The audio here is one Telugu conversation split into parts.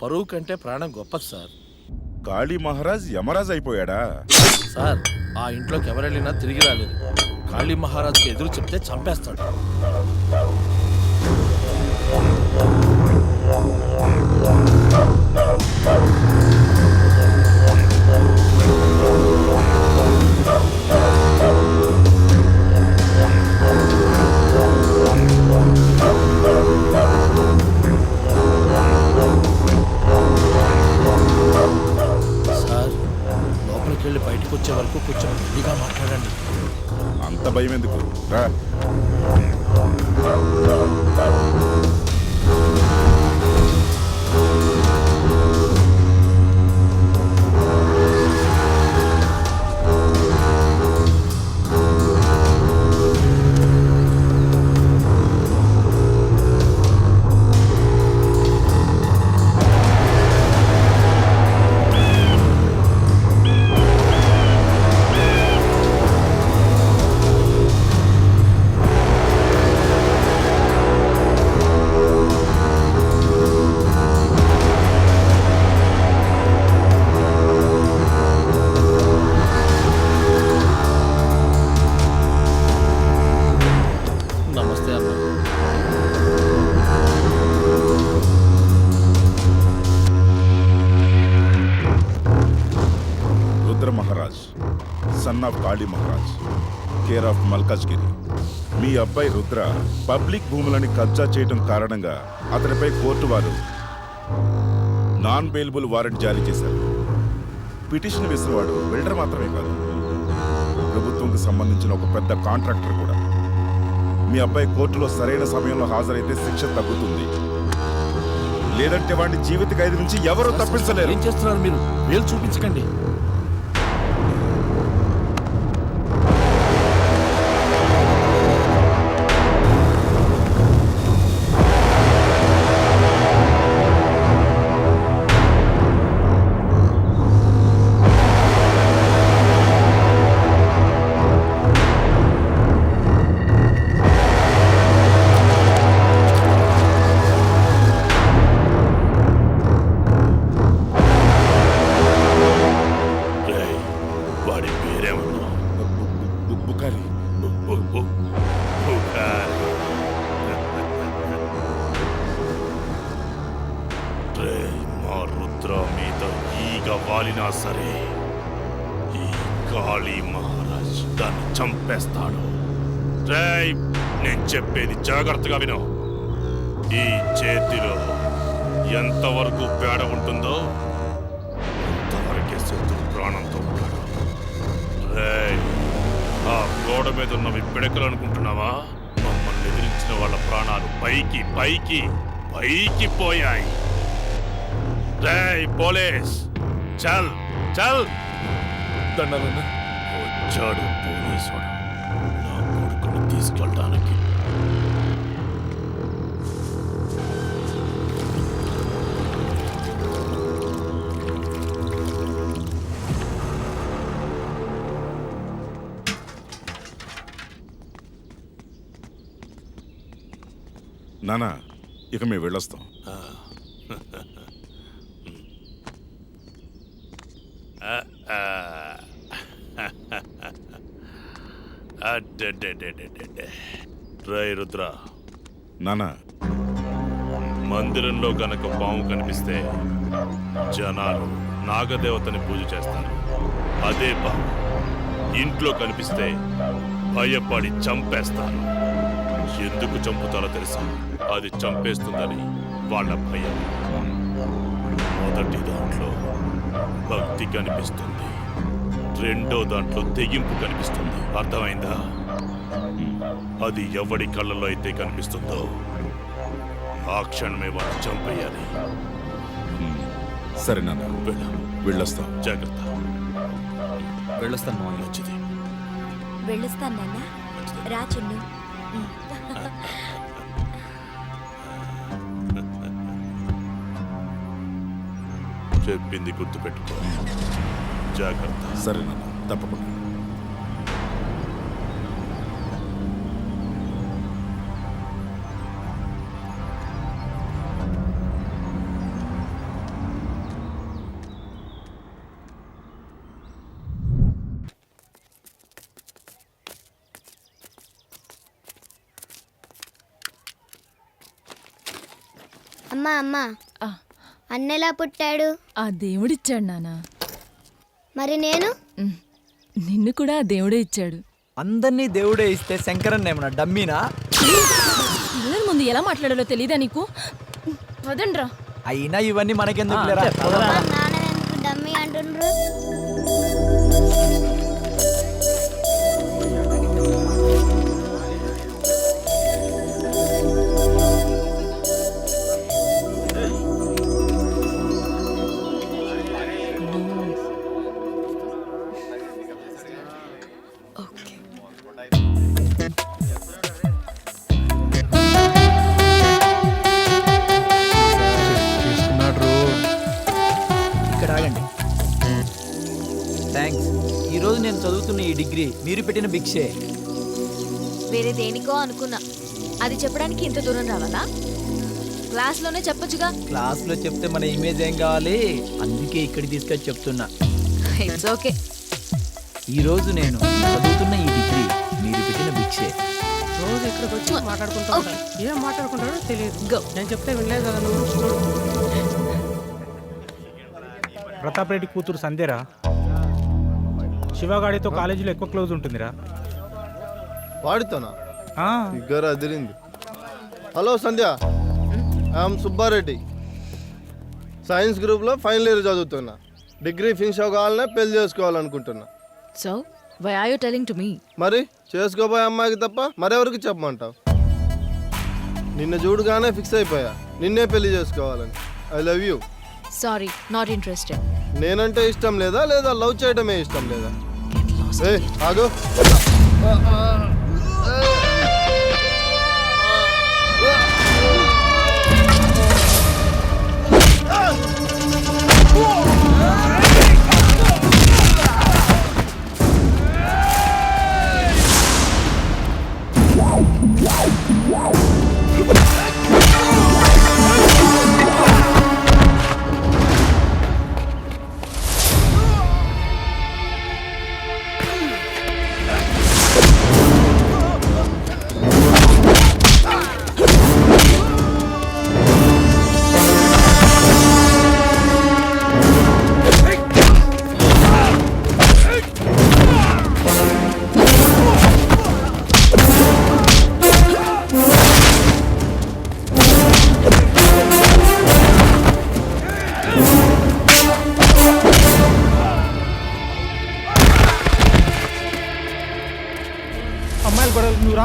పరువు కంటే ప్రాణం గొప్పది సార్. కాళీ మహారాజ్ యమరాజ్ అయిపోయాడా? సార్ ఆ ఇంట్లోకి ఎవరెళ్ళినా తిరిగి రాలేదు. కాళీ మహారాజ్కి ఎదురు చెప్తే చంపేస్తాడు. భయం ఎందుకు? రా. రుద్ర పబ్లిక్ భూములని కబ్జా చేయడం కారణంగా అతనిపై కోర్టు వారు నాన్ బెయిలబుల్ వారెంట్ జారీ చేశారు. పిటిషన్ వేసినవాడు బిల్డర్ మాత్రమే కాదు ప్రభుత్వంకి సంబంధించిన ఒక పెద్ద కాంట్రాక్టర్ కూడా. మీ అబ్బాయి కోర్టులో సరైన సమయంలో హాజరైతే శిక్ష తగ్గుతుంది. లేదంటే వాడిని జీవిత ఖైదు నుంచి ఎవరూ తప్పించలేరు. ఏం చేస్తున్నారు మీరు? వేలు చూపించకండి. ఈగ సరే ఈ కాళీ మహారాజ్ దాన్ని చంపేస్తాడు. నేను చెప్పేది జాగ్రత్తగా విను. ఈ చేతిలో ఎంతవరకు పేడ ఉంటుందో అంతవరకే శత్రు ప్రాణంతో ఉంటాడు. ఆ గోడ మీద ఉన్నవి పిడకలు అనుకుంటున్నావా మమ్మల్ని ఎదిరించిన వాళ్ళ ప్రాణాలు పైకి పైకి పైకి పోయాయి. రేయ్ పోలీస్! చల్ చల్. దండాలన్న. వచ్చాడు పోలీసుడు. నా కొడుకుని తీసుకెళ్ళడానికి. నానా ఇక మేము వెళ్ళొస్తాం. రేయ్ రుద్ర. నానా మందిరంలో గనక పాము కనిపిస్తే జనాలు నాగదేవతని పూజ చేస్తారు. అదే పాము ఇంట్లో కనిపిస్తే భయపడి చంపేస్తారు. ఎందుకు చంపుతారో తెలుసా? అది చంపేస్తుందని వాళ్ళ భయం. మొదటి దాంట్లో భక్తి కనిపిస్తుంది. రెండో దాంట్లో తెగింపు కనిపిస్తుంది. అర్థమైందా? అది ఎవడి కళ్ళలో అయితే కనిపిస్తుందో ఆ క్షణమే వాడిని చంపేయాలి. సరే నాన్న వెళ్ళు. వెళ్ళొస్తాం. జాగ్రత్త. వెళ్ళొస్తాను మామయ్య మంచిది. వెళ్ళొస్తాను నాన్న. రా చిన్ను. చెప్పింది గుర్తుపెట్టుకో. జాగ్రత్త. సరే నాన్న తప్పకుండా. అమ్మ అమ్మ. ఆ, అన్నెలా పుట్టాడు? ఆ దేవుడిచ్చాడు నాన్న మరి నేను? నిన్ను కూడా ఆ దేవుడే ఇచ్చాడు. అందరినీ దేవుడే ఇస్తే శంకరన్ ఏమన్నా డమ్మీనా? పిల్లల ముందు ఎలా మాట్లాడాలో తెలియదా నీకు? వదండ్రా అయినా ఇవన్నీ మనకెందుకు లేరా మా నాన్న ఎందుకు డమ్మి అంటుండ్రు? మీరు పెట్టిన భిక్షే. వేరే దేనికో అనుకున్నా. అది చెప్పడానికి ఇంత దూరం రావాలా? క్లాస్లోనే చెప్పొచ్చుగా. క్లాస్లో చెప్తే మన ఇమేజ్ ఏం కావాలి? అందుకే ఇక్కడికి తీసుకొచ్చి చెప్తున్నా. ఇట్స్ ఓకే ఈరోజు నేను చదువుతున్న ఈ డిగ్రీ మీరు పెట్టిన భిక్షే. రోజు ఇక్కడికి వచ్చి మాట్లాడుకుంటూ ఉంటారు ఏం మాట్లాడుకుంటాడో తెలియదు. Go. నేను చెప్తే వినలేదు కదా నువ్వు. ప్రతాప్ రెడ్డి కూతురు సంధ్యరా? శివగాడితో కాలేజీలో ఎక్కువ క్లోజ్ ఉంటుందిరా. వాడితోనా? ఆ, figure Adirindi. Hello Sandhya. I'm Subbareddy. Science గ్రూప్లో ఫైనల్ ఇయర్ చదువుతున్నా. డిగ్రీ ఫినిష్ అవ్వాలనే పెళ్ళి చేసుకోవాలనుకుంటున్నా. So why are you telling to me మరి చేసుకోబోయే అమ్మాయికి తప్ప మరెవరికి చెప్పమంటావు? నిన్న చూడగానే ఫిక్స్ అయిపోయా. నిన్నే పెళ్ళి చేసుకోవాలని. I love you sorry not interested నేనంటే ఇష్టం లేదా లేదా లవ్ చేయడమే ఇష్టం లేదా? ఏ ఆగు అమ్మాయిల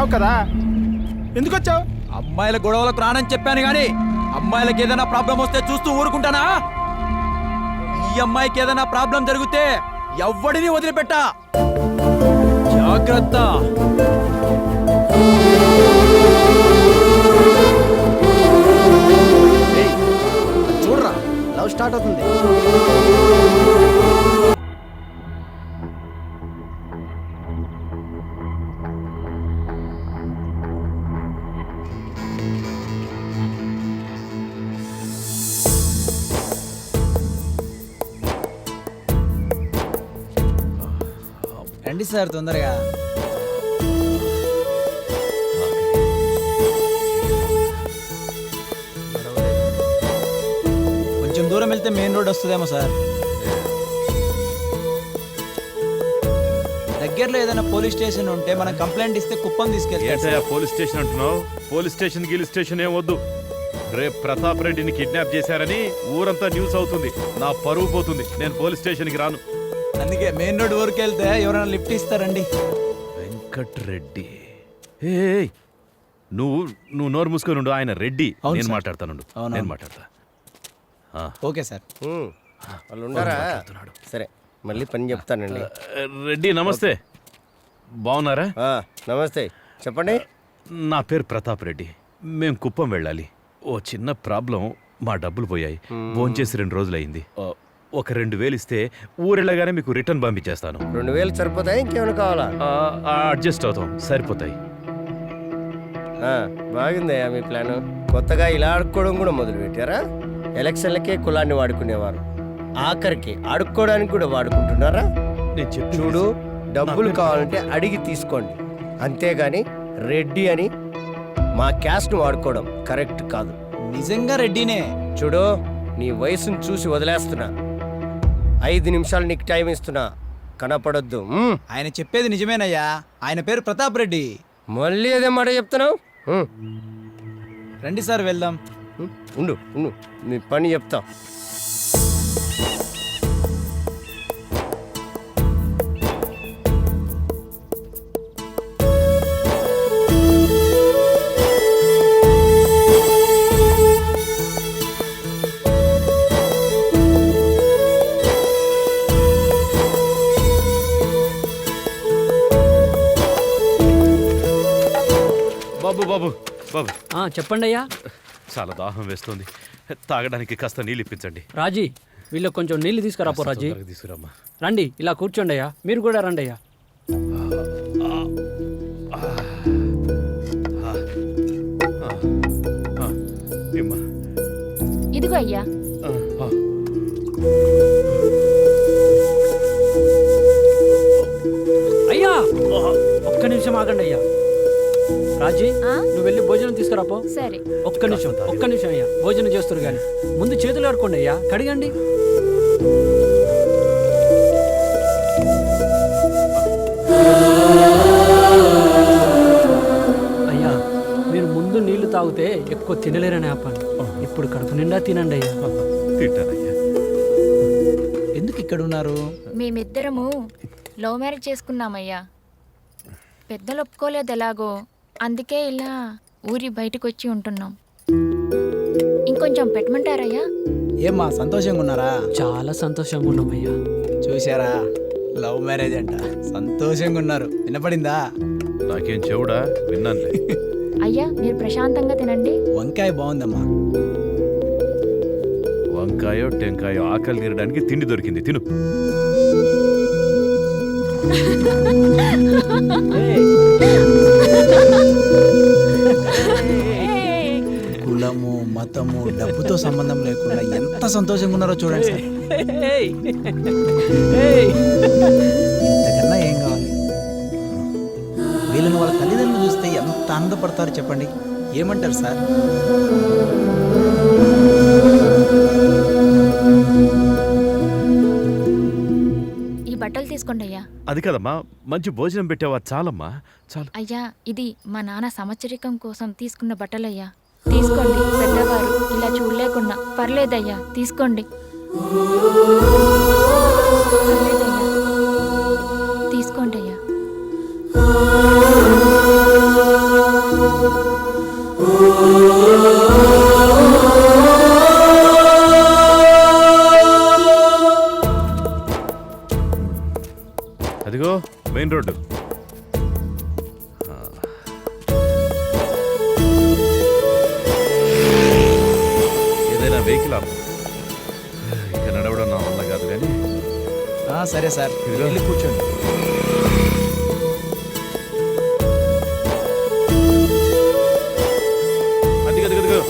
రావు కదా? ఎందుకు వచ్చావు అమ్మాయిల గొడవలకు రానని చెప్పాను గాని అమ్మాయిలకి ఏదైనా ప్రాబ్లం వస్తే చూస్తూ ఊరుకుంటానా? ఈ అమ్మాయికి ఏదైనా ప్రాబ్లం జరిగితే ఎవ్వడిని వదిలిపెట్టా? జాగ్రత్త. సార్ తొందరగా. కొంచెం దూరం వెళ్తే మెయిన్ రోడ్ వస్తుందేమో సార్. దగ్గరలో ఏదైనా పోలీస్ స్టేషన్ ఉంటే మనం కంప్లైంట్ ఇస్తే కుప్పం తీసుకెళ్తాం పోలీస్ స్టేషన్ అంటున్నావు? పోలీస్ స్టేషన్ గిల్ స్టేషన్ ఏం వద్దు. రేపు ప్రతాప్ రెడ్డిని కిడ్నాప్ చేశారని ఊరంతా న్యూస్ అవుతుంది. నా పరువు పోతుంది. నేను పోలీస్ స్టేషన్కి రాను. అందుకే మెయిన్ రోడ్ వరకు వెళ్తే ఎవరైనా లిఫ్ట్ ఇస్తారండి. వెంకట్ రెడ్డి ఏయ్ నువ్వు నువ్వు నోరు మూసుకొని ఉండు. ఆయన రెడ్డి. అవును నేను సార్. మాట్లాడతానుండు. అవునవును. నేను మాట్లాడతా. ఆ, ఓకే సార్. వాళ్ళు ఉండరా మాట్లాడుతున్నాడు. సరే మళ్ళీ పని చెప్తానండి. రెడ్డి నమస్తే. బాగున్నారా నమస్తే. చెప్పండి. నా పేరు ప్రతాప్ రెడ్డి. మేం కుప్పం వెళ్ళాలి. ఓ చిన్న ప్రాబ్లం మా డబ్బులు పోయాయి. భోంచేసి రెండు రోజులైంది ఆ, ఒక రెండు వేలు ఇస్తే ఊరెళ్ళగానే మీకు రిటర్న్ పంపించేస్తాను. రెండు వేలు సరిపోతాయి? ఇంకేమైనా కావాలా? అడ్జస్ట్ అవుతాం. సరిపోతాయి. బాగుందయ్యా మీ ప్లాన్. కొత్తగా ఇలా ఆడుకోవడం కూడా మొదలు పెట్టారా ఎలక్షన్లకే కులాన్ని వాడుకునేవారు. ఆఖరికి ఆడుకోవడానికి కూడా వాడుకుంటున్నారా? నేను చెప్పి చూడు డబ్బులు కావాలంటే అడిగి తీసుకోండి. అంతేగాని రెడ్డి అని మా క్యాస్ట్ను వాడుకోవడం కరెక్ట్ కాదు. నిజంగా రెడ్డినే? చూడు నీ వయసును చూసి వదిలేస్తున్నా. ఐదు నిమిషాలు నీకు టైం ఇస్తున్నా. కనపడొద్దు. మ్. ఆయన చెప్పేది నిజమేనయ్యా. ఆయన పేరు ప్రతాప్ రెడ్డి. మళ్ళీ అదే మాట చెప్తున్నావు? మ్. రండి సార్ వెళ్దాం. మ్. ఉండు ఉండు. నీ పని చెప్తా. చెప్పండి అయ్యా చాలా దాహం వేస్తుంది. తాగడానికి కాస్త నీళ్ళు ఇప్పించండి రాజీ వీళ్ళకి కొంచెం నీళ్ళు తీసుకురాపో రాజీ. తీసుకురామ్మా. రండి ఇలా కూర్చోండి అయ్యా మీరు కూడా రండి అయ్యా. ఇదిగో అయ్యా. ఆ, ఆ. అయ్యా ఒక్క నిమిషం ఆగండి అయ్యా రాజీ? నువ్వు వెళ్ళి భోజనం తీసుకురాపో సరే. ఒక్క నిమిషం ఒక్క నిమిషం అయ్యా. భోజనం చేస్తారు కానీ. ముందు చేతులు కడుకోండి అయ్యా. కడిగండి. అయ్యా మీరు ముందు నీళ్ళు తాగితే ఎక్కువ తినలేరని ఆపాను ఇప్పుడు కడుపు నిండా తినండి అయ్యా. తింటానయ్యా ఎందుకు ఇక్కడ ఉన్నారు మేమిద్దరము లవ్ మ్యారేజ్ చేసుకున్నామయ్యా. పెద్దలు ఒప్పుకోలేదు ఎలాగో. అందుకే ఇలా ఊరి బయటకు వచ్చి ఉంటున్నాం. ఇంకొంచెం పెట్టమంటారయ్యా? ఏమ్మా సంతోషంగా ఉన్నారా చాలా సంతోషంగా ఉన్నాం అయ్యా చూశారా? లవ్ మ్యారేజ్ అంట. సంతోషంగా ఉన్నారు వినపడిందా? నాకేం చెవుడా? విన్నానులే. అయ్యా మీరు ప్రశాంతంగా తినండి. వంకాయ బాగుందమ్మా. వంకాయో టెంకాయో ఆకలి తీరడానికి తిండి దొరికింది. తిను. కులము మతము డబ్బుతో సంబంధం లేకుండా ఎంత సంతోషంగా ఉన్నారో చూడండి సార్! ఇంతకన్నా ఏం కావాలి? వీళ్ళని వాళ్ళ తల్లిదండ్రులు చూస్తే ఎంత ఆనందపడతారో చెప్పండి? ఏమంటారు సార్? ఈ బట్టలు తీసుకోండి అయ్యా. అది కదమ్మా మంచి భోజనం పెట్టావా చాలమ్మా? చాలు. అయ్యా ఇది మా నాన్న సంవత్సరికం కోసం తీసుకున్న బట్టలయ్యా. తీసుకోండి పెద్దవారు ఇలా చూడలేకున్నా పర్లేదయ్యా తీసుకోండి. పర్లేదయ్యా. తీసుకోండి అయ్యా అదిగో మెయిన్ రోడ్డు. ఏదైనా వెహికల్ ఇక నడవడం నా వల్ల కాదు కానీ. సరే సార్. వెళ్ళి కూర్చోండి. అదిగో అదిగో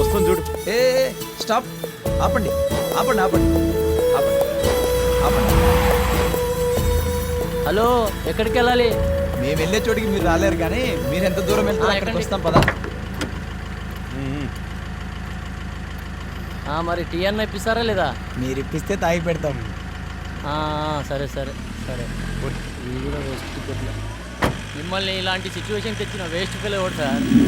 వస్తుంది చూడు. ఏ ఏ, స్టాప్. ఆపండి. ఆపండి ఆపండి. ఆపండి. ఆపండి. హలో ఎక్కడికి వెళ్ళాలి? మేము వెళ్ళే చోటికి మీరు రాలేరు కానీ మీరు ఎంత దూరం వెళ్తారో అక్కడికి. వస్తాం పదా. మరి టీ అన్న ఇప్పిస్తారా లేదా? మీరు ఇప్పిస్తే తాగి పెడతాం. సరే సరే సరే. ఇది కూడా వేస్ట్ మిమ్మల్ని ఇలాంటి సిచ్యువేషన్ తెచ్చిన వేస్ట్ ఫెయిల్ సార్?